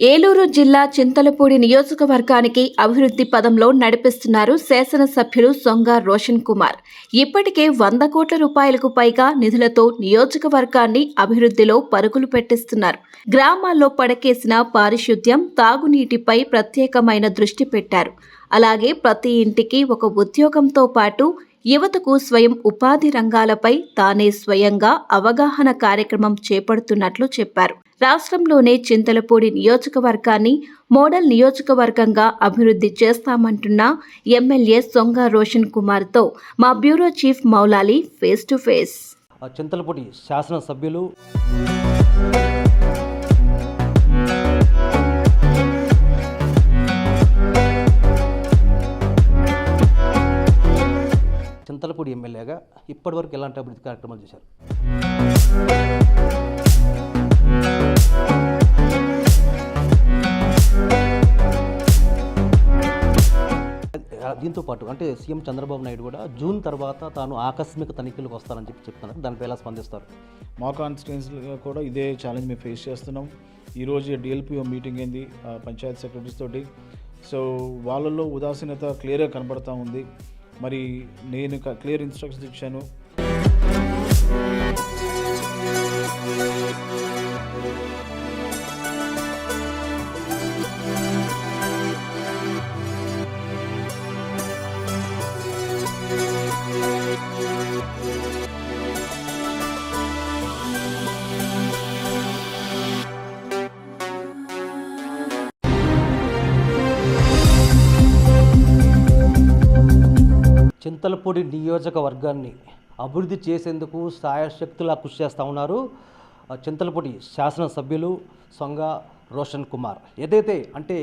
ఏలూరు జిల్లా చింతలపూడి నియోజకవర్గానికి అభివృద్ధి పదంలో నడిపిస్తున్నారు శాసనసభ్యులు సొంగ రోషన్ కుమార్. ఇప్పటికే వంద కోట్ల రూపాయలకు పైగా నిధులతో నియోజకవర్గాన్ని అభివృద్ధిలో పరుగులు పెట్టిస్తున్నారు. గ్రామాల్లో పడకేసిన పారిశుద్ధ్యం తాగునీటిపై ప్రత్యేకమైన దృష్టి పెట్టారు. అలాగే ప్రతి ఇంటికి ఒక ఉద్యోగంతో పాటు యువతకు స్వయం ఉపాధి రంగాలపై తానే స్వయంగా అవగాహన కార్యక్రమం చేపడుతున్నట్లు చెప్పారు. రాష్ట్రంలోనే చింతలపూడి నియోజకవర్గాన్ని మోడల్ నియోజకవర్గంగా అభివృద్ధి చేస్తామంటున్న ఎమ్మెల్యే సొంగ రోషన్ కుమార్తో మా bureau chief Moulali face to face. Chintalapudi శాసనసభ్యులు చింతలపూడి ఎమ్మెల్యేగా ఇప్పటివరకు ఎలాంటి అభివృద్ధి కార్యక్రమాలు చేశారు? దీంతో పాటు అంటే సీఎం చంద్రబాబు నాయుడు కూడా జూన్ తర్వాత తాను ఆకస్మిక తనిఖీలకు వస్తానని చెప్పి చెప్తున్నారు. దానిపై ఎలా స్పందిస్తారు? మా కాన్స్టిట్యున్సీలో కూడా ఇదే ఛాలెంజ్ మేము ఫేస్ చేస్తున్నాం. ఈరోజు డిఎల్పిఓ మీటింగ్ అయింది పంచాయత్ సెక్రటరీస్ తోటి. సో వాళ్ళల్లో ఉదాసీనత క్లియర్గా కనబడతా ఉంది. మరి నేను క్లియర్ ఇన్స్ట్రక్షన్స్ ఇచ్చాను. చింతలపూడి నియోజకవర్గాన్ని అభివృద్ధి చేసేందుకు సాయశక్తులా కృషి చేస్తూ ఉన్నారు చింతలపూడి శాసనసభ్యులు సొంగ రోషన్ కుమార్. ఏదైతే అంటే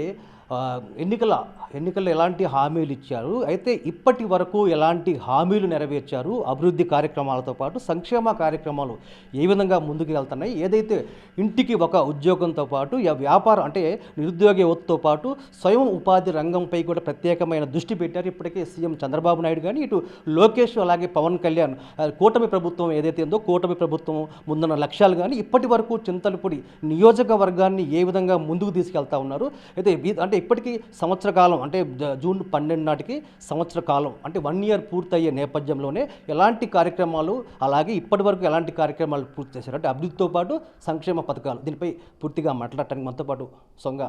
ఎన్నికల ఎన్నికల్లో ఎలాంటి హామీలు ఇచ్చారు? అయితే ఇప్పటి వరకు ఎలాంటి హామీలు నెరవేర్చారు? అభివృద్ధి కార్యక్రమాలతో పాటు సంక్షేమ కార్యక్రమాలు ఏ విధంగా ముందుకు వెళ్తున్నాయి? ఏదైతే ఇంటికి ఒక ఉద్యోగంతో పాటు ఈ వ్యాపారం అంటే నిరుద్యోగ యువతతో పాటు స్వయం ఉపాధి రంగంపై కూడా ప్రత్యేకమైన దృష్టి పెట్టారు. ఇప్పటికే సీఎం చంద్రబాబు నాయుడు కానీ ఇటు లోకేష్ అలాగే పవన్ కళ్యాణ్ కూటమి ప్రభుత్వం ఏదైతే ఉందో కూటమి ప్రభుత్వం ముందున్న లక్ష్యాలు కానీ ఇప్పటి వరకు చింతలపూడి నియోజకవర్గాన్ని ఏ విధంగా ముందుకు తీసుకెళ్తా ఉన్నారు? అయితే అంటే ఇప్పటికీ సంవత్సర కాలం అంటే జ- జూన్ పన్నెండు నాటికి సంవత్సర కాలం అంటే వన్ ఇయర్ పూర్తయ్యే నేపథ్యంలోనే ఎలాంటి కార్యక్రమాలు అలాగే ఇప్పటి వరకు ఎలాంటి కార్యక్రమాలు పూర్తి చేశారు? అంటే అభివృద్ధితో పాటు సంక్షేమ పథకాలు దీనిపై పూర్తిగా మాట్లాడటానికి మనతో పాటు సొంగ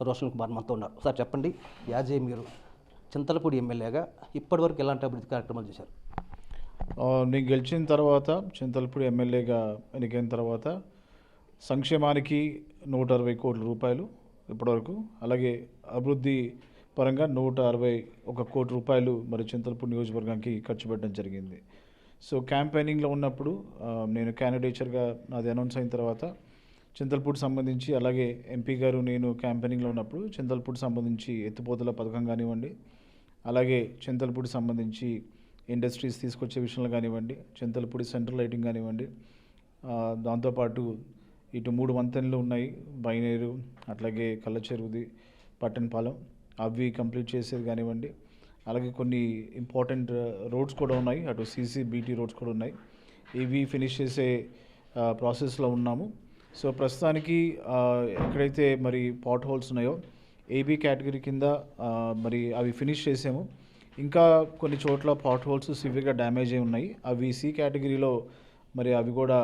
రోషన్ కుమార్ మనతో ఉన్నారు. సార్ చెప్పండి యాజే మీరు చింతలపూడి ఎమ్మెల్యేగా ఇప్పటివరకు ఎలాంటి అభివృద్ధి కార్యక్రమాలు చేశారు? నేను గెలిచిన తర్వాత చింతలపూడి ఎమ్మెల్యేగా ఎన్నికైన తర్వాత సంక్షేమానికి నూట అరవై కోట్ల రూపాయలు ఇప్పటివరకు. అలాగే అభివృద్ధి పరంగా నూట అరవై ఒక కోటి రూపాయలు మరి చింతలపూడి నియోజకవర్గానికి ఖర్చు పెట్టడం జరిగింది. సో క్యాంపెయినింగ్లో ఉన్నప్పుడు నేను క్యాండిడేచర్గా నాది అనౌన్స్ అయిన తర్వాత చింతలపూడి సంబంధించి అలాగే ఎంపీ గారు నేను క్యాంపెయినింగ్లో ఉన్నప్పుడు చింతలపూడి సంబంధించి ఎత్తిపోతల పథకం కానివ్వండి అలాగే చింతలపూడి సంబంధించి ఇండస్ట్రీస్ తీసుకొచ్చే విషయంలో కానివ్వండి చింతలపూడి సెంట్రల్ లైటింగ్ కానివ్వండి దాంతోపాటు ఇటు మూడు వంతెనలు ఉన్నాయి. బైనేరు అట్లాగే కళ్ళ చెరువుది పట్టణపాలెం. అవి కంప్లీట్ చేసేది కానివ్వండి. అలాగే కొన్ని ఇంపార్టెంట్ రోడ్స్ కూడా ఉన్నాయి. అటు సీసీ బీటీ రోడ్స్ కూడా ఉన్నాయి. ఇవి ఫినిష్ చేసే ప్రాసెస్లో ఉన్నాము. సో ప్రస్తుతానికి ఎక్కడైతే మరి పాట్ హోల్స్ ఉన్నాయో ఏబీ కేటగిరీ కింద మరి అవి ఫినిష్ చేసాము. ఇంకా కొన్ని చోట్ల పాట్ హోల్స్ సివియర్గా డ్యామేజ్ అయి ఉన్నాయి. అవి సి కేటగిరీలో మరి అవి కూడా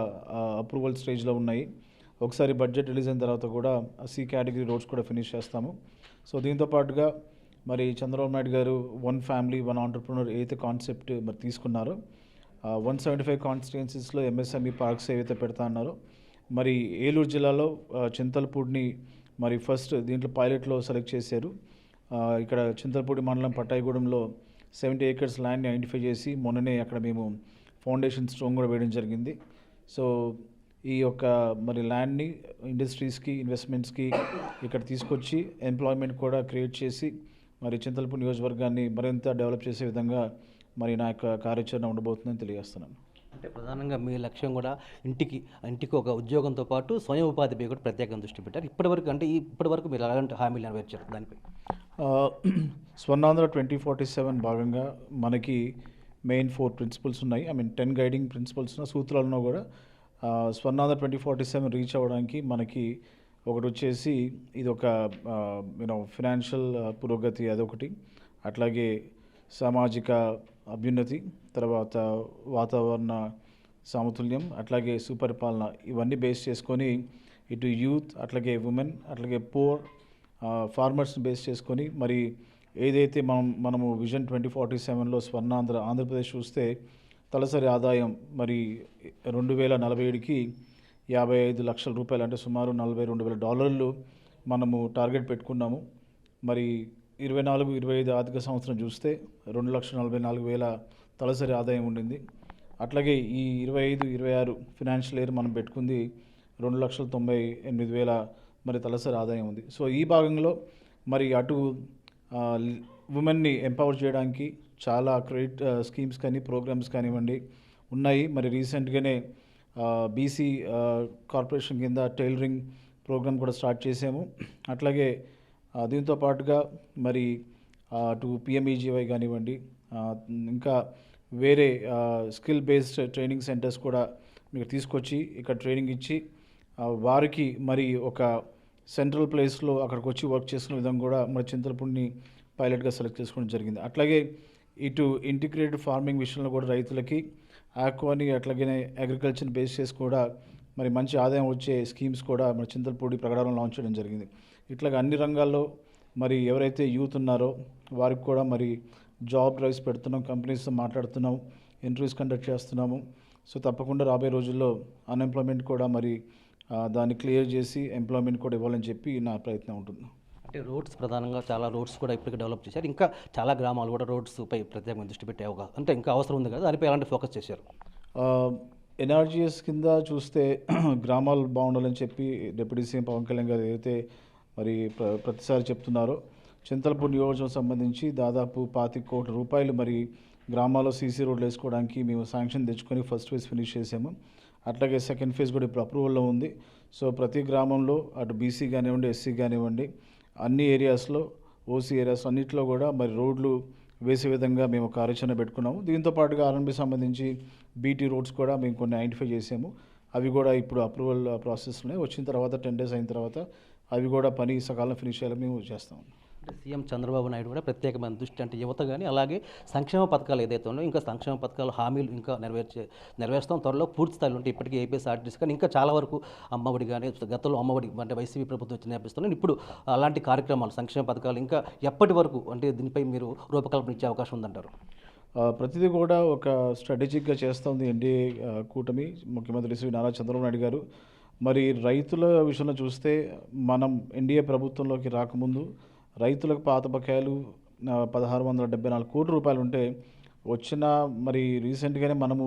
అప్రూవల్ స్టేజ్లో ఉన్నాయి. ఒకసారి బడ్జెట్ రిలీజ్ అయిన తర్వాత కూడా సి కేటగిరీ రోడ్స్ కూడా ఫినిష్ చేస్తాము. సో దీంతో పాటుగా మరి చంద్రబాబు నాయుడు గారు వన్ ఫ్యామిలీ వన్ ఆంటర్ప్రినర్ ఏదైతే కాన్సెప్ట్ మరి తీసుకున్నారో వన్ సెవెంటీ ఫైవ్ కాన్స్టిట్యున్సీస్లో ఎంఎస్ఎంఈ పార్క్స్ ఏవైతే పెడతా అన్నారో మరి ఏలూరు జిల్లాలో చింతల్పూడిని చింతలపూడిని మరి ఫస్ట్ దీంట్లో పైలట్లో సెలెక్ట్ చేశారు. ఇక్కడ చింతలపూడి మండలం పట్టాయిగూడెంలో సెవెంటీ ఏకర్స్ ల్యాండ్ని ఐడెంటిఫై చేసి మొన్ననే అక్కడ మేము ఫౌండేషన్ స్టోన్ కూడా వేయడం జరిగింది. సో ఈ యొక్క మరి ల్యాండ్ని ఇండస్ట్రీస్కి ఇన్వెస్ట్మెంట్స్కి ఇక్కడ తీసుకొచ్చి ఎంప్లాయ్మెంట్ కూడా క్రియేట్ చేసి మరి చింతలపూడి నియోజకవర్గాన్ని మరింత డెవలప్ చేసే విధంగా మరి నా యొక్క కార్యాచరణ ఉండబోతుందని తెలియజేస్తున్నాను. అంటే ప్రధానంగా మీ లక్ష్యం కూడా ఇంటికి ఇంటికి ఒక ఉద్యోగంతో పాటు స్వయం ఉపాధిపై కూడా ప్రత్యేకంగా దృష్టి పెట్టారు. ఇప్పటివరకు అంటే ఇప్పటివరకు మీరు ఎలాంటి హామీలు నెరవేర్చారు దానిపై? స్వర్ణాంధ్ర ట్వంటీ ఫార్టీ సెవెన్ భాగంగా మనకి మెయిన్ ఫోర్ ప్రిన్సిపల్స్ ఉన్నాయి. I mean ten guiding principles ఉన్న సూత్రాలను కూడా Swarnandhra twenty forty seven reach అవ్వడానికి మనకి ఒకటి వచ్చేసి ఇది ఒక యూనో ఫినాన్షియల్ పురోగతి అదొకటి. అట్లాగే సామాజిక అభ్యున్నతి తర్వాత వాతావరణ సమతుల్యం అట్లాగే సుపరిపాలన ఇవన్నీ బేస్ చేసుకొని ఇటు యూత్ అట్లాగే ఉమెన్ అట్లాగే పోర్ ఫార్మర్స్ని బేస్ చేసుకొని మరి ఏదైతే మనం మనము విజన్ ట్వంటీ ఫార్టీ సెవెన్లో స్వర్ణాంధ్ర ఆంధ్రప్రదేశ్ చూస్తే తలసరి ఆదాయం మరి రెండు వేల నలభై ఏడుకి యాభై ఐదు లక్షల రూపాయలు అంటే సుమారు నలభై రెండు వేల డాలర్లు మనము టార్గెట్ పెట్టుకున్నాము. మరి ఇరవై నాలుగు ఇరవై ఐదు ఆర్థిక సంవత్సరం చూస్తే రెండు లక్షల నలభై నాలుగు వేల తలసరి ఆదాయం ఉండింది. అట్లాగే ఈ ఇరవై ఐదు ఇరవై ఆరు ఫినాన్షియల్ ఇయర్ మనం పెట్టుకుంది రెండు లక్షల తొంభై ఎనిమిది వేల మరి తలసరి ఆదాయం ఉంది. సో ఈ భాగంలో మరి అటు ఉమెన్ని ఎంపవర్ చేయడానికి చాలా క్రెడిట్ స్కీమ్స్ కానీ ప్రోగ్రామ్స్ కానివ్వండి ఉన్నాయి. మరి రీసెంట్గానే బీసీ కార్పొరేషన్ కింద టైలరింగ్ ప్రోగ్రామ్ కూడా స్టార్ట్ చేసాము అట్లాగే దీంతో పాటుగా మరి ఆ, అటు పిఎంఈజీవై కానివ్వండి ఇంకా వేరే స్కిల్ బేస్డ్ ట్రైనింగ్ సెంటర్స్ కూడా మీకు తీసుకొచ్చి ఇక్కడ ట్రైనింగ్ ఇచ్చి వారికి మరి ఒక సెంట్రల్ ప్లేస్లో అక్కడికి వచ్చి వర్క్ చేసుకునే విధంగా కూడా మరి చింతలపూడిని పైలట్గా సెలెక్ట్ చేసుకోవడం జరిగింది. అట్లాగే ఇటు ఇంటిగ్రేటెడ్ ఫార్మింగ్ విషయంలో కూడా రైతులకి ఆక్వాని అట్లాగే అగ్రికల్చర్ బేస్ చేసి కూడా మరి మంచి ఆదాయం వచ్చే స్కీమ్స్ కూడా మన చింతలపూడి ప్రకటనలో లాంచ్ చేయడం జరిగింది. ఇట్లాగ అన్ని రంగాల్లో మరి ఎవరైతే యూత్ ఉన్నారో వారికి కూడా మరి జాబ్ డ్రైవ్స్ పెడుతున్నాం కంపెనీస్తో మాట్లాడుతున్నాం ఇంటర్వ్యూస్ కండక్ట్ చేస్తున్నాము. సో తప్పకుండా రాబోయే రోజుల్లో అన్ఎంప్లాయ్మెంట్ కూడా మరి దాన్ని క్లియర్ చేసి ఎంప్లాయ్మెంట్ కూడా ఇవ్వాలని చెప్పి నా ప్రయత్నం ఉంటుంది. అంటే రోడ్స్ ప్రధానంగా చాలా రోడ్స్ కూడా ఇప్పటికీ డెవలప్ చేశారు. ఇంకా చాలా గ్రామాలు కూడా రోడ్స్ పై దృష్టి పెట్టే అవకాశం అంటే ఇంకా అవసరం ఉంది కదా దానిపై ఎలాంటి ఫోకస్ చేశారు? ఎన్ఆర్జీఎస్ కింద చూస్తే గ్రామాలు బాగుండాలని చెప్పి డిప్యూటీ సీఎం పవన్ కళ్యాణ్ గారు ఏదైతే మరి ప్ర ప్రతిసారి చెప్తున్నారో చింతలపూడి నియోజకవర్గం సంబంధించి దాదాపు పాతి కోట్ల రూపాయలు మరి గ్రామాల్లో సీసీ రోడ్లు వేసుకోవడానికి మేము శాంక్షన్ తెచ్చుకొని ఫస్ట్ ఫేజ్ ఫినిష్ చేసాము అట్లాగే సెకండ్ ఫేజ్ కూడా ఇప్పుడు అప్రూవల్లో ఉంది. సో ప్రతి గ్రామంలో అటు బీసీ కానివ్వండి ఎస్సీ కానివ్వండి అన్ని ఏరియాస్లో ఓసీ ఏరియాస్ అన్నింటిలో కూడా మరి రోడ్లు వేసే విధంగా మేము కార్యాచరణ పెట్టుకున్నాము. దీంతో పాటుగా ఆర్ఎన్బి సంబంధించి బీటీ రోడ్స్ కూడా మేము కొన్ని ఐడెంటిఫై చేసాము. అవి కూడా ఇప్పుడు అప్రూవల్ ప్రాసెస్లోనే వచ్చిన తర్వాత టెన్ డేస్ అయిన తర్వాత అవి కూడా పని సకాలం ఫినిష్ చేయాలని మేము చేస్తాము. సీఎం చంద్రబాబు నాయుడు కూడా ప్రత్యేకమైన దృష్టి అంటే యువత కానీ అలాగే సంక్షేమ పథకాలు ఏదైతే ఉన్నాయో ఇంకా సంక్షేమ పథకాలు హామీలు ఇంకా నెరవేర్చే నెరవేర్స్తాం. త్వరలో పూర్తి స్థాయిలో ఉంటే ఇప్పటికీ ఏపీఎస్ ఆర్టీసీ కానీ ఇంకా చాలా వరకు అమ్మఒడి కానీ గతంలో అమ్మఒడి అంటే వైసీపీ ప్రభుత్వం వచ్చి నేర్పిస్తున్నాయి. ఇప్పుడు అలాంటి కార్యక్రమాలు సంక్షేమ పథకాలు ఇంకా ఎప్పటి వరకు అంటే దీనిపై మీరు రూపకల్పన ఇచ్చే అవకాశం ఉందంటారు? ప్రతిదీ కూడా ఒక స్ట్రాటజిక్గా చేస్తుంది ఎన్డీఏ కూటమి ముఖ్యమంత్రి శ్రీ నారా చంద్రబాబు నాయుడు గారు. మరి రైతుల విషయంలో చూస్తే మనం ఎన్డీఏ ప్రభుత్వంలోకి రాకముందు రైతులకు పాత బకాయిలు పదహారు వందల డెబ్బై నాలుగు కోట్ల రూపాయలు ఉంటే వచ్చిన మరి రీసెంట్గానే మనము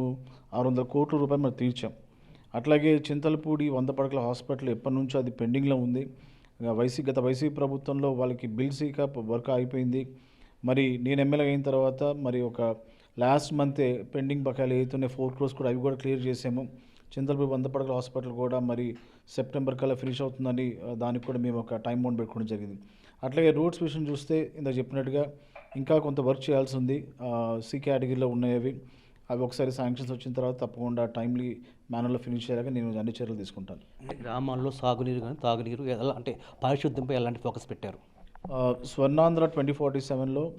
ఆరు వందల కోట్ల రూపాయలు మనం తీర్చాం. అట్లాగే చింతలపూడి వంద పడకల హాస్పిటల్ ఎప్పటి నుంచో అది పెండింగ్లో ఉంది. వైసీ గత వైసీపీ ప్రభుత్వంలో వాళ్ళకి బిల్స్ ఇక వర్క్ అయిపోయింది మరి నేను ఎమ్మెల్యే అయిన తర్వాత మరి ఒక లాస్ట్ మంతే పెండింగ్ బకాయిలు అవుతున్నాయి ఫోర్ క్రోర్స్ కూడా అవి కూడా క్లియర్ చేసాము. చింతలపూడి వంద పడకల హాస్పిటల్ కూడా మరి సెప్టెంబర్ కల్లా ఫినిష్ అవుతుందని దానికి కూడా మేము ఒక టైం బౌండ్ పెట్టుకోవడం జరిగింది. అట్లాగే రోడ్స్ విషయం చూస్తే ఇందాక చెప్పినట్టుగా ఇంకా కొంత వర్క్ చేయాల్సి ఉంది. సి కేటగిరీలో ఉన్నాయి అవి. అవి ఒకసారి శాంక్షన్స్ వచ్చిన తర్వాత తప్పకుండా టైమ్లీ మేనర్లో ఫినిష్ చేయాలని నేను అన్ని చర్యలు తీసుకుంటాను. గ్రామాల్లో సాగునీరు కానీ తాగునీరు ఎలా అంటే పారిశుద్ధ్యంపై ఎలాంటి ఫోకస్ పెట్టారు? స్వర్ణాంధ్ర ట్వంటీ ఫార్టీ సెవెన్లో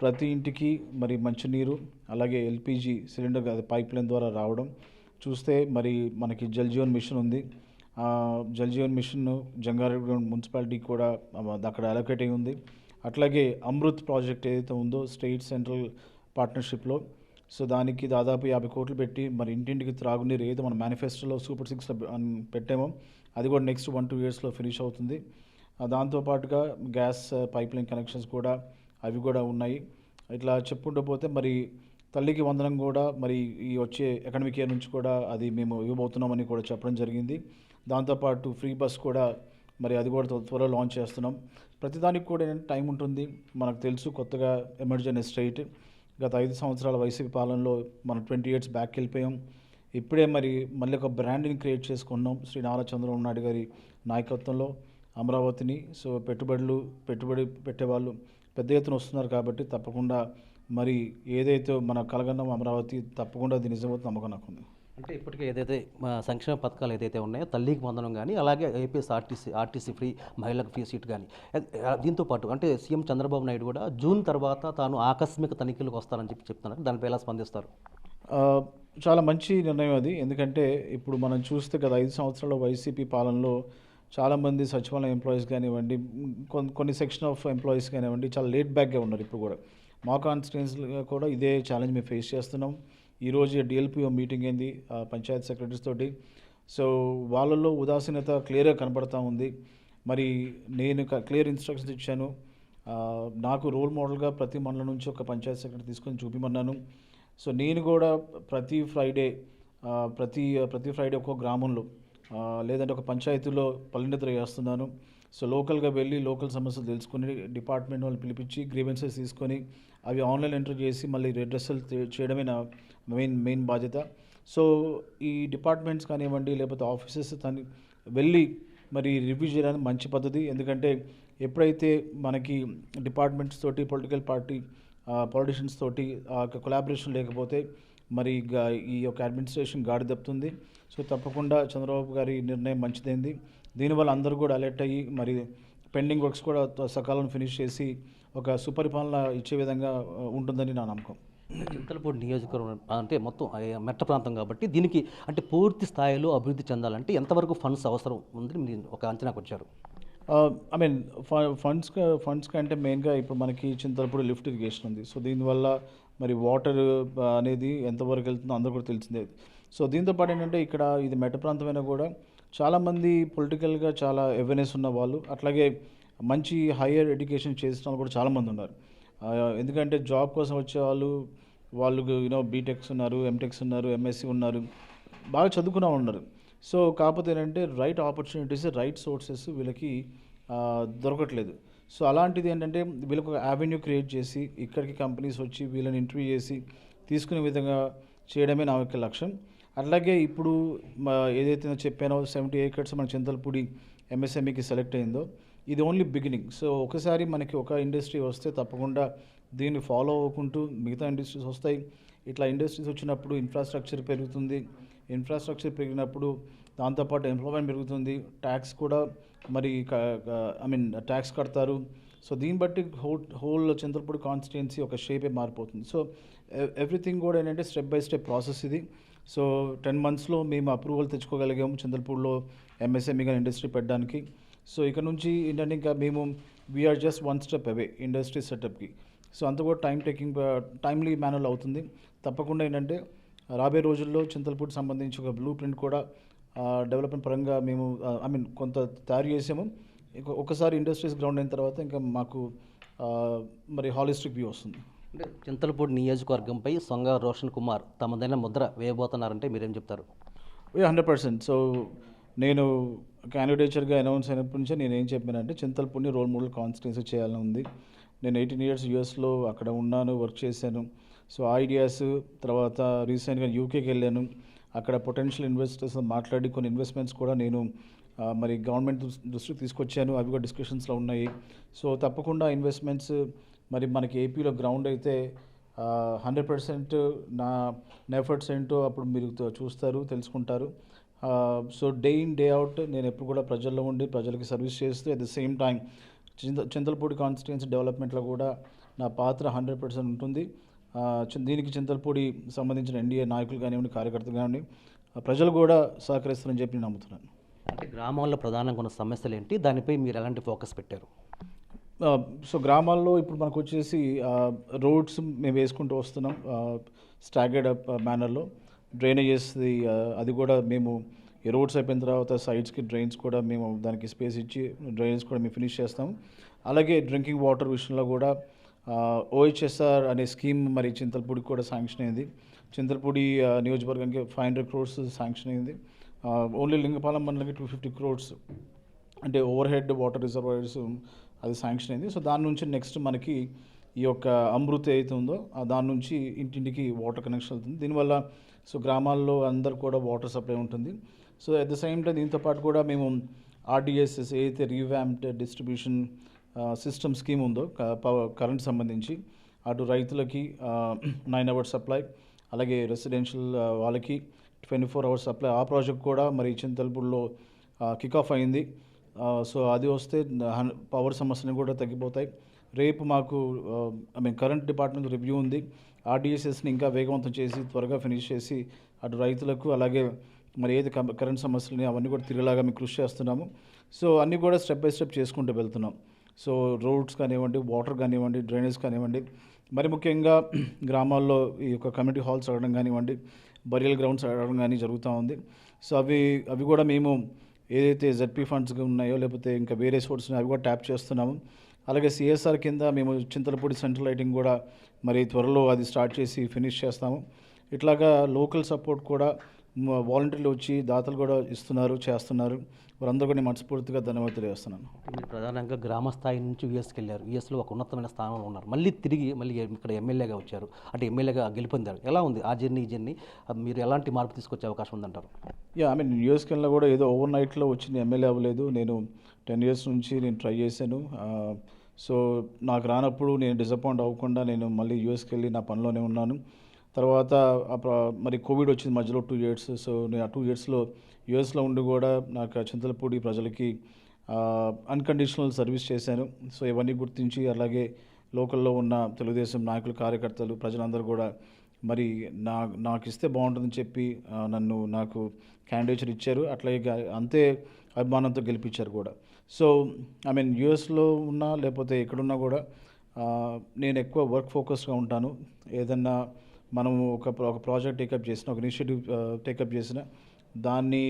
ప్రతి ఇంటికి మరి మంచినీరు అలాగే ఎల్పిజి సిలిండర్ అది పైప్ లైన్ ద్వారా రావడం. చూస్తే మరి మనకి జల్ జీవన్ మిషన్ ఉంది. ఆ, జల్ జీవన్ మిషన్ జంగారెడ్డి మున్సిపాలిటీ కూడా అక్కడ అలొకేట్ ఉంది. అట్లాగే అమృత్ ప్రాజెక్ట్ ఏదైతే ఉందో స్టేట్ సెంట్రల్ పార్ట్నర్షిప్లో. సో దానికి దాదాపు యాభై కోట్లు పెట్టి మరి ఇంటింటికి త్రాగునీరు ఏదో మన మేనిఫెస్టోలో సూపర్ సిక్స్లో పెట్టామో అది కూడా నెక్స్ట్ వన్ టూ ఇయర్స్లో ఫినిష్ అవుతుంది. దాంతోపాటుగా గ్యాస్ పైప్ లైన్ కనెక్షన్స్ కూడా అవి కూడా ఉన్నాయి. ఇట్లా చెప్పుకుంటూ పోతే మరి తల్లికి వందనం కూడా మరి ఈ వచ్చే అకాడమిక్ ఇయర్ నుంచి కూడా అది మేము ఇవ్వబోతున్నామని కూడా చెప్పడం జరిగింది. దాంతోపాటు ఫ్రీ బస్ కూడా మరి అది కూడా త్వరలో లాంచ్ చేస్తున్నాం. ప్రతిదానికి కూడా ఏంటంటే టైం ఉంటుంది. మనకు తెలుసు కొత్తగా ఎమర్జెన్ ఎస్టేట్ గత ఐదు సంవత్సరాల వైసీపీ పాలనలో మనం ట్వంటీ ఇయర్స్ బ్యాక్ వెళ్ళిపోయాం. ఇప్పుడే మరి మళ్ళీ ఒక బ్రాండ్ని క్రియేట్ చేసుకున్నాం. శ్రీ నారా చంద్రబాబు నాయుడు గారి నాయకత్వంలో అమరావతిని. సో పెట్టుబడులు పెట్టుబడి పెట్టేవాళ్ళు పెద్ద ఎత్తున వస్తున్నారు కాబట్టి తప్పకుండా మరి ఏదైతే మన కలగన్నాం అమరావతి తప్పకుండా అది నిజమవుతుంది నమ్మకం నాకుంది. అంటే ఇప్పటికే ఏదైతే సంక్షేమ పథకాలు ఏదైతే ఉన్నాయో తల్లికి వందనం కానీ అలాగే ఏపీఎస్ ఆర్టీసీ ఆర్టీసీ ఫ్రీ మహిళలకు ఫ్రీ సీట్ కానీ దీంతో పాటు అంటే సీఎం చంద్రబాబు నాయుడు కూడా జూన్ తర్వాత తాను ఆకస్మిక తనిఖీలకు వస్తానని చెప్పి చెప్తున్నారు. దానిపై ఎలా స్పందిస్తారు? చాలా మంచి నిర్ణయం అది. ఎందుకంటే ఇప్పుడు మనం చూస్తే గత ఐదు సంవత్సరాల వైసీపీ పాలనలో చాలామంది సచివాలయం ఎంప్లాయీస్ కానివ్వండి కొన్ని కొన్ని సెక్షన్ ఆఫ్ ఎంప్లాయీస్ కానివ్వండి చాలా లేట్ బ్యాక్గా ఉన్నారు ఇప్పుడు కూడా. మా కాన్స్టిట్యున్సీలో కూడా ఇదే ఛాలెంజ్ మేము ఫేస్ చేస్తున్నాం. ఈరోజు డిఎల్పిఓ మీటింగ్ అయింది ఆ, పంచాయత్ సెక్రటరీస్ తోటి. సో వాళ్ళల్లో ఉదాసీనత క్లియర్గా కనబడతా ఉంది. మరి నేను క్లియర్ ఇన్స్ట్రక్షన్స్ ఇచ్చాను. నాకు రోల్ మోడల్గా ప్రతి మండలం నుంచి ఒక పంచాయత్ సెక్రటరీ తీసుకొని చూపిమన్నాను. సో నేను కూడా ప్రతి ఫ్రైడే ప్రతి ప్రతి ఫ్రైడే ఒక్కొక్క గ్రామంలో లేదంటే ఒక పంచాయతీలో పల్లెనిద్ర చేస్తున్నాను. సో లోకల్గా వెళ్ళి లోకల్ సమస్యలు తెలుసుకొని డిపార్ట్మెంట్ వాళ్ళు పిలిపించి గ్రీవెన్సెస్ తీసుకొని అవి ఆన్లైన్ ఎంటర్ చేసి మళ్ళీ రెడ్రెసల్ చేయడమే నా మెయిన్ మెయిన్ బాధ్యత. సో ఈ డిపార్ట్మెంట్స్ కానివ్వండి లేకపోతే ఆఫీసెస్ తను వెళ్ళి మరి రివ్యూ చేయడానికి మంచి పద్ధతి. ఎందుకంటే ఎప్పుడైతే మనకి డిపార్ట్మెంట్స్ తోటి పొలిటికల్ పార్టీ పొలిటీషియన్స్ తోటి కొలాబరేషన్ లేకపోతే మరి ఈ యొక్క అడ్మినిస్ట్రేషన్ గాడి తప్పుతుంది సో తప్పకుండా చంద్రబాబు గారి నిర్ణయం మంచిదైంది. దీనివల్ల అందరూ కూడా అలర్ట్ అయ్యి మరి పెండింగ్ వర్క్స్ కూడా సకాలం ఫినిష్ చేసి ఒక సుపరిపాలన ఇచ్చే విధంగా ఉంటుందని నా నమ్మకం. చింతలపూడి నియోజకవర్గం అంటే మొత్తం మెట్ట ప్రాంతం కాబట్టి దీనికి అంటే పూర్తి స్థాయిలో అభివృద్ధి చెందాలంటే ఎంతవరకు ఫండ్స్ అవసరం ఉందని మీరు ఒక అంచనాకు వచ్చారు. ఐ మీన్ ఫండ్స్ ఫండ్స్ కంటే మెయిన్గా ఇప్పుడు మనకి చింతలపూడి లిఫ్ట్ ఇరిగేషన్ ఉంది. సో దీనివల్ల మరి వాటర్ అనేది ఎంతవరకు వెళ్తుందో అందరూ కూడా తెలిసిందే. సో దీంతో పాటు ఏంటంటే ఇక్కడ ఇది మెట్ట ప్రాంతమైనా కూడా చాలామంది పొలిటికల్గా చాలా అవేర్నెస్ ఉన్న వాళ్ళు అట్లాగే మంచి హైయర్ ఎడ్యుకేషన్ చేసిన వాళ్ళు కూడా చాలామంది ఉన్నారు. ఎందుకంటే జాబ్ కోసం వచ్చే వాళ్ళు వాళ్ళు యూనో బీటెక్స్ ఉన్నారు ఎంటెక్స్ ఉన్నారు ఎంఎస్సి ఉన్నారు బాగా చదువుకున్న ఉన్నారు. సో కాకపోతే ఏంటంటే రైట్ ఆపర్చునిటీస్ రైట్ సోర్సెస్ వీళ్ళకి దొరకట్లేదు. సో అలాంటిది ఏంటంటే వీళ్ళకి ఒక యావెన్యూ క్రియేట్ చేసి ఇక్కడికి కంపెనీస్ వచ్చి వీళ్ళని ఇంటర్వ్యూ చేసి తీసుకునే విధంగా చేయడమే నా యొక్క లక్ష్యం. అట్లాగే ఇప్పుడు ఏదైతే చెప్పానో సెవెంటీ ఏకర్స్ మన చింతలపూడి ఎంఎస్ఎంఈకి సెలెక్ట్ అయిందో ఇది ఓన్లీ బిగినింగ్ సో ఒకసారి మనకి ఒక ఇండస్ట్రీ వస్తే తప్పకుండా దీన్ని ఫాలో అవ్వకుంటూ మిగతా ఇండస్ట్రీస్ వస్తాయి. ఇట్లా ఇండస్ట్రీస్ వచ్చినప్పుడు ఇన్ఫ్రాస్ట్రక్చర్ పెరుగుతుంది. ఇన్ఫ్రాస్ట్రక్చర్ పెరిగినప్పుడు దాంతోపాటు ఎంప్లాయ్మెంట్ పెరుగుతుంది. ట్యాక్స్ కూడా మరి ఐ మీన్ ట్యాక్స్ కడతారు. సో దీన్ని బట్టి హోల్ హోల్ చంద్రపూడి కాన్స్టిట్యున్సీ ఒక షేపే మారిపోతుంది. సో ఎవ్రీథింగ్ కూడా ఏంటంటే స్టెప్ బై స్టెప్ ప్రాసెస్ ఇది. సో టెన్ మంత్స్లో మేము అప్రూవల్ తెచ్చుకోగలిగాము చంద్రపూర్లో ఎంఎస్ఎంఈగా ఇండస్ట్రీ పెట్టడానికి. సో ఇక్కడ నుంచి ఏంటంటే ఇంకా మేము we're just one step away industry సెటప్కి so అంత కూడా టైం టేకింగ్ టైమ్లీ మేనర్లో అవుతుంది. తప్పకుండా ఏంటంటే రాబోయే రోజుల్లో చింతలపూడి సంబంధించి ఒక బ్లూ ప్రింట్ కూడా డెవలప్మెంట్ పరంగా మేము ఐ మీన్ కొంత తయారు చేసాము. ఇంక ఒకసారి ఇండస్ట్రీస్ గ్రౌండ్ అయిన తర్వాత ఇంకా మాకు మరి హాలిస్టిక్ వ్యూ వస్తుంది. అంటే చింతలపూడి నియోజకవర్గంపై సొంగ రోషన్ కుమార్ తమదైన ముద్ర వేయబోతున్నారంటే మీరేం చెప్తారు? హండ్రెడ్ పర్సెంట్ సో నేను క్యాండిడేచర్గా అనౌన్స్ అయినప్పటి నుంచే నేను ఏం చెప్పానంటే చింతలపూడిని రోల్ మోడల్ కాన్స్టిట్యున్సీ చేయాలని ఉంది. నేను ఎయిటీన్ ఇయర్స్ యూఎస్లో అక్కడ ఉన్నాను వర్క్ చేశాను. సో ఐడియాస్ తర్వాత రీసెంట్గా యూకేకి వెళ్ళాను. అక్కడ పొటెన్షియల్ ఇన్వెస్టర్స్ మాట్లాడి కొన్ని ఇన్వెస్ట్మెంట్స్ కూడా నేను మరి గవర్నమెంట్ దృష్టికి తీసుకొచ్చాను. అవి కూడా డిస్కషన్స్లో ఉన్నాయి. సో తప్పకుండా ఇన్వెస్ట్మెంట్స్ మరి మనకి ఏపీలో గ్రౌండ్ అయితే హండ్రెడ్ పర్సెంట్ నా ఎఫర్ట్స్ ఏంటో అప్పుడు మీరు చూస్తారు తెలుసుకుంటారు. So day in day out నేను ఎప్పుడు కూడా ప్రజల్లో ఉండి ప్రజలకి సర్వీస్ చేస్తూ అట్ ద సేమ్ టైం చింత చింతలపూడి కాన్స్టిట్యున్సీ డెవలప్మెంట్లో కూడా నా పాత్ర హండ్రెడ్ పర్సెంట్ ఉంటుంది. దీనికి చింతలపూడి సంబంధించిన ఎన్డీఏ నాయకులు కానివ్వండి కార్యకర్తలు కానివ్వండి ప్రజలు కూడా సహకరిస్తారని చెప్పి నేను నమ్ముతున్నాను. అంటే గ్రామాల్లో ప్రధానంగా ఉన్న సమస్యలు ఏంటి? దానిపై మీరు ఎలాంటి ఫోకస్ పెట్టారు? సో గ్రామాల్లో ఇప్పుడు మనకు వచ్చేసి రోడ్స్ మేము వేసుకుంటూ వస్తున్నాం స్టాగర్డ్ మేనర్లో డ్రైనేజెస్ అది కూడా మేము ఈ రోడ్స్ అయిపోయిన తర్వాత సైడ్స్కి డ్రైన్స్ కూడా మేము దానికి స్పేస్ ఇచ్చి డ్రైన్స్ కూడా మేము ఫినిష్ చేస్తాం. అలాగే డ్రింకింగ్ వాటర్ విషయంలో కూడా ఓహెచ్ఎస్ఆర్ అనే స్కీమ్ మరి చింతలపూడికి కూడా శాంక్షన్ అయింది. చింతలపూడి నియోజకవర్గానికి ఫైవ్ హండ్రెడ్ క్రోర్స్ శాంక్షన్ అయింది. ఓన్లీ లింగపాలెం మండలికి టూ ఫిఫ్టీ క్రోర్స్ అంటే ఓవర్ హెడ్ వాటర్ రిజర్వాయర్స్ అది శాంక్షన్ అయింది. సో దాని నుంచి నెక్స్ట్ మనకి ఈ యొక్క అమృత్ ఏదైతే ఉందో దాని నుంచి ఇంటింటికి వాటర్ కనెక్షన్ అవుతుంది. దీనివల్ల సో గ్రామాల్లో అందరు కూడా వాటర్ సప్లై ఉంటుంది. So at the same time దీంతో పాటు కూడా మేము ఆర్డిఎస్ఎస్ ఏదైతే రీవ్యాంప్డ్ డిస్ట్రిబ్యూషన్ సిస్టమ్ స్కీమ్ ఉందో పవర్ కరెంట్ సంబంధించి అటు రైతులకి నైన్ అవర్స్ సప్లై అలాగే రెసిడెన్షియల్ వాళ్ళకి ట్వంటీ ఫోర్ అవర్స్ సప్లై ఆ ప్రాజెక్ట్ కూడా మరి చింతల్పూడిలో కిక్ ఆఫ్ అయింది. సో అది వస్తే హన్- పవర్ సమస్యలు కూడా తగ్గిపోతాయి. రేపు మాకు I mean current department review ఉంది. ఆర్డిఎస్ఎస్ని ఇంకా వేగవంతం చేసి త్వరగా ఫినిష్ చేసి అటు రైతులకు అలాగే మరి ఏది కరెంట్ సమస్యలని అవన్నీ కూడా తిరిగేలాగా మేము కృషి చేస్తున్నాము. సో అన్నీ కూడా స్టెప్ బై స్టెప్ చేసుకుంటూ వెళ్తున్నాం. సో రోడ్స్ కానివ్వండి వాటర్ కానివ్వండి డ్రైనేజ్ కానివ్వండి మరి ముఖ్యంగా గ్రామాల్లో ఈ యొక్క కమ్యూనిటీ హాల్స్ అడగడం కానివ్వండి బరియల్ గ్రౌండ్స్ అడగడం కానీ జరుగుతూ ఉంది. సో అవి అవి కూడా మేము ఏదైతే జెడ్పీ ఫండ్స్ ఉన్నాయో లేకపోతే ఇంకా వేరే సోర్స్ అవి కూడా ట్యాప్ చేస్తున్నాము. అలాగే సిఎస్ఆర్ కింద మేము చింతలపూడి సెంట్రల్ లైటింగ్ కూడా మరి త్వరలో అది స్టార్ట్ చేసి ఫినిష్ చేస్తాము. ఇట్లాగా లోకల్ సపోర్ట్ కూడా వాలంటీర్లు వచ్చి దాతలు కూడా ఇస్తున్నారు చేస్తున్నారు. వారందరూ కూడా నేను మనస్ఫూర్తిగా ధన్యవాదాలు తెలియజేస్తున్నాను. మీరు ప్రధానంగా గ్రామ స్థాయి నుంచి యూఎస్కి వెళ్ళారు. యూఎస్లో ఒక ఉన్నతమైన స్థానంలో ఉన్నారు. మళ్ళీ తిరిగి మళ్ళీ ఇక్కడ ఎమ్మెల్యేగా వచ్చారు. అంటే ఎమ్మెల్యేగా గెలుపొందారు. ఎలా ఉంది ఆ జర్నీ ఈ జర్నీ మీరు ఎలాంటి మార్పు తీసుకొచ్చే అవకాశం ఉందంటారు? యా ఐ మీన్ యూఎస్కి వెళ్ళినా కూడా ఏదో ఓవర్ నైట్లో వచ్చి నేను ఎమ్మెల్యే అవ్వలేదు. నేను టెన్ ఇయర్స్ నుంచి నేను ట్రై చేశాను. సో నాకు రానప్పుడు నేను డిసప్పాయింట్ అవ్వకుండా నేను మళ్ళీ యూఎస్కి వెళ్ళి నా పనిలోనే ఉన్నాను. తర్వాత మరి కోవిడ్ వచ్చింది మధ్యలో టూ ఇయర్స్ సో నేను ఆ టూ ఇయర్స్లో యూఎస్లో ఉండి కూడా నాకు చింతలపూడి ప్రజలకి అన్కండిషనల్ సర్వీస్ చేశాను. సో ఇవన్నీ గుర్తించి అలాగే లోకల్లో ఉన్న తెలుగుదేశం నాయకులు కార్యకర్తలు ప్రజలందరూ కూడా మరి నా నాకు ఇస్తే బాగుంటుందని చెప్పి నన్ను నాకు క్యాండిడేచర్ ఇచ్చారు. అట్లాగే అంతే అభిమానంతో గెలిపించారు కూడా. సో ఐ మీన్ యూఎస్లో ఉన్నా లేకపోతే ఎక్కడున్నా కూడా నేను ఎక్కువ వర్క్ ఫోకస్గా ఉంటాను. ఏదన్నా మనము ఒక ఒక ప్రాజెక్ట్ టేకప్ చేసిన ఒక ఇనిషియేటివ్ టేకప్ చేసిన దాన్ని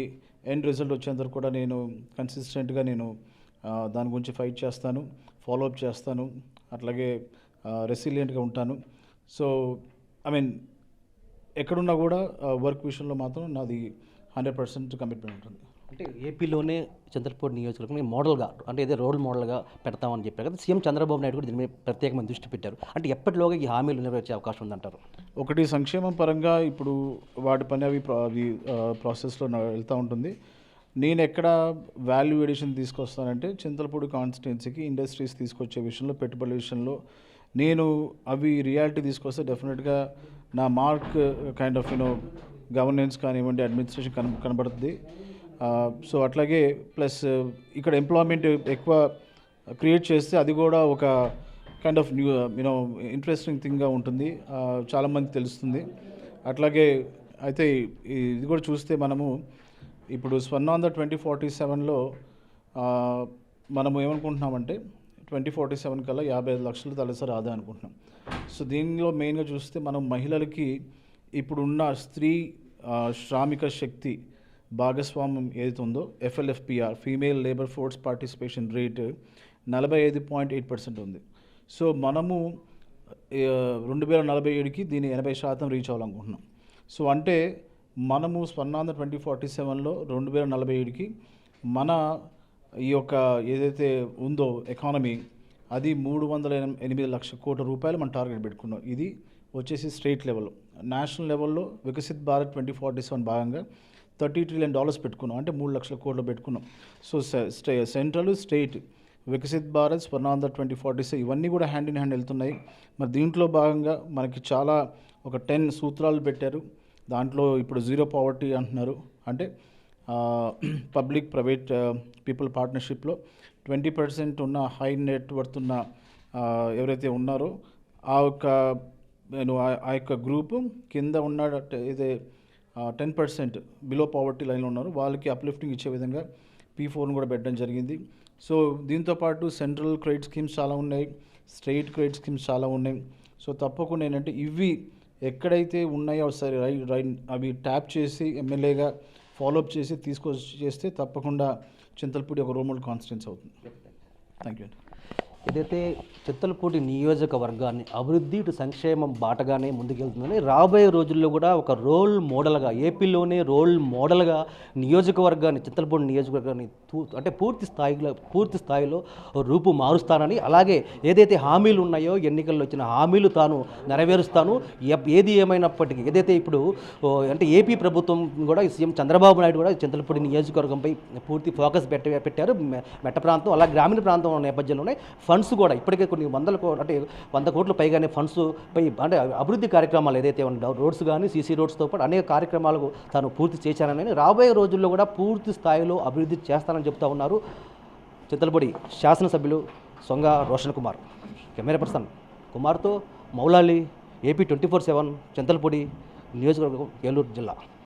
ఎండ్ రిజల్ట్ వచ్చేంత వరకు కూడా నేను కన్సిస్టెంట్గా నేను దాని గురించి ఫైట్ చేస్తాను ఫాలోఅప్ చేస్తాను అట్లాగే రెసిలియంట్గా ఉంటాను. సో ఐ మీన్ ఎక్కడున్నా కూడా వర్క్ విషయంలో మాత్రం నాది హండ్రెడ్ పర్సెంట్ కమిట్మెంట్ ఉంటుంది. అంటే ఏపీలోనే చంద్రపూడి నియోజకవర్గం మోడల్గా అంటే ఇదే రోల్ మోడల్గా పెడతామని చెప్పారు కదా సీఎం చంద్రబాబు నాయుడు కూడా దీని మీద ప్రత్యేకమైన దృష్టి పెట్టారు. అంటే ఎప్పటిలోగా ఈ హామీలు నెరవేర్చే అవకాశం ఉందంటారు? ఒకటి సంక్షేమం పరంగా ఇప్పుడు వాటి పని అవి అవి ప్రాసెస్లో వెళ్తూ ఉంటుంది. నేను ఎక్కడ వాల్యూ ఎడిషన్ తీసుకొస్తానంటే చింతలపూడి కాన్స్టిట్యున్సీకి ఇండస్ట్రీస్ తీసుకొచ్చే విషయంలో పెట్టుబడుల విషయంలో నేను అవి రియాలిటీ తీసుకొస్తే డెఫినెట్గా నా mark kind of you know governance కానివ్వండి అడ్మినిస్ట్రేషన్ కన కనబడుతుంది. సో అట్లాగే ప్లస్ ఇక్కడ ఎంప్లాయ్మెంట్ ఎక్కువ క్రియేట్ చేస్తే అది కూడా ఒక kind of new you know interesting థింగ్గా ఉంటుంది. చాలామంది తెలుస్తుంది. అట్లాగే అయితే ఈ- ఇది కూడా చూస్తే మనము ఇప్పుడు స్వర్ణాంధ్ర ట్వంటీ ఫార్టీ సెవెన్లో మనము ఏమనుకుంటున్నామంటే ట్వంటీ ఫార్టీ సెవెన్ కల్లా యాభై ఐదు లక్షలు తలసరి ఆదా అనుకుంటున్నాం. సో దీనిలో మెయిన్గా చూస్తే మనం మహిళలకి ఇప్పుడున్న స్త్రీ శ్రామిక శక్తి భాగస్వామ్యం ఏదైతే ఉందో FLFPR female labour force participation rate నలభై ఐదు పాయింట్ ఎయిట్ పర్సెంట్ ఉంది. సో మనము రెండు వేల నలభై ఏడుకి దీన్ని ఎనభై శాతం రీచ్ అవ్వాలనుకుంటున్నాం. సో అంటే మనము స్వర్ణాంధ్ర ట్వంటీ ఫార్టీ సెవెన్లో రెండు వేల నలభై ఏడుకి మన ఈ యొక్క ఏదైతే ఉందో ఎకానమీ అది మూడు వందల ఎనిమిది లక్షల కోట్ల రూపాయలు మనం టార్గెట్ పెట్టుకున్నాం. ఇది వచ్చేసి స్టేట్ లెవెల్ నేషనల్ లెవెల్లో Viksit Bharat twenty forty seven భాగంగా థర్టీ ట్రిలియన్ డాలర్స్ పెట్టుకున్నాం. అంటే మూడు లక్షల కోట్లు పెట్టుకున్నాం. So state central state Viksit Bharat Swarnandhra twenty forties ఇవన్నీ కూడా హ్యాండ్ ఇన్ హ్యాండ్ వెళ్తున్నాయి. మరి దీంట్లో భాగంగా మనకి చాలా ఒక టెన్ సూత్రాలు పెట్టారు. దాంట్లో ఇప్పుడు జీరో పావర్టీ అంటున్నారు. అంటే పబ్లిక్ ప్రైవేట్ పీపుల్ పార్ట్నర్షిప్లో ట్వంటీ పర్సెంట్ ఉన్న హై నెట్ వర్త్ ఉన్న ఎవరైతే ఉన్నారో ఆ యొక్క నేను ఆ- ఆ యొక్క గ్రూపు కింద ఉన్న ఇదే టెన్ పర్సెంట్ బిలో పావర్టీ లైన్లో ఉన్నారు. వాళ్ళకి అప్లిఫ్టింగ్ ఇచ్చే విధంగా పీ ఫోర్ని కూడా పెట్టడం జరిగింది. సో దీంతోపాటు సెంట్రల్ క్రెడిట్ స్కీమ్స్ చాలా ఉన్నాయి. స్టేట్ క్రెడిట్ స్కీమ్స్ చాలా ఉన్నాయి. సో తప్పకుండా ఏంటంటే ఇవి ఎక్కడైతే ఉన్నాయో సరే రై రై అవి ట్యాప్ చేసి ఎమ్మెల్యేగా ఫాలోఅప్ చేసి తీసుకొచ్చి చేస్తే తప్పకుండా చింతలపూడి ఒక రోమల్ కాన్స్టిట్యూన్స్ అవుతుంది. థ్యాంక్ యూ అండి. ఏదైతే చిత్తలపూడి నియోజకవర్గాన్ని అభివృద్ధి ఇటు సంక్షేమం బాటగానే ముందుకెళ్తుందని రాబోయే రోజుల్లో కూడా ఒక రోల్ మోడల్గా ఏపీలోనే రోల్ మోడల్గా నియోజకవర్గాన్ని చిత్తలపూడి నియోజకవర్గాన్ని అంటే పూర్తి స్థాయిలో పూర్తి స్థాయిలో రూపు మారుస్తానని అలాగే ఏదైతే హామీలు ఉన్నాయో ఎన్నికల్లో వచ్చిన హామీలు తాను నెరవేరుస్తాను. ఏది ఏమైనప్పటికీ ఏదైతే ఇప్పుడు అంటే ఏపీ ప్రభుత్వం కూడా సీఎం చంద్రబాబు నాయుడు కూడా చింతలపూడి నియోజకవర్గంపై పూర్తి ఫోకస్ పెట్ట పెట్టారు. మెట్ట ప్రాంతం అలా గ్రామీణ ప్రాంతం ఉన్న నేపథ్యంలోనే ఫండ్ ఫండ్స్ కూడా ఇప్పటికే కొన్ని వందల కో అంటే వంద కోట్ల పైగానే ఫండ్స్ పై అంటే అభివృద్ధి కార్యక్రమాలు ఏదైతే ఉన్నాయో రోడ్స్ కానీ సీసీ రోడ్స్తో పాటు అనేక కార్యక్రమాలకు తాను పూర్తి చేశానని రాబోయే రోజుల్లో కూడా పూర్తి స్థాయిలో అభివృద్ధి చేస్తానని చెప్తా ఉన్నారు చింతలపూడి శాసనసభ్యులు సొంగ రోషన్ కుమార్. కెమెరా పర్సన్ కుమార్తో Moulali AP twenty four seven Chintalapudi నియోజకవర్గం ఏలూరు జిల్లా.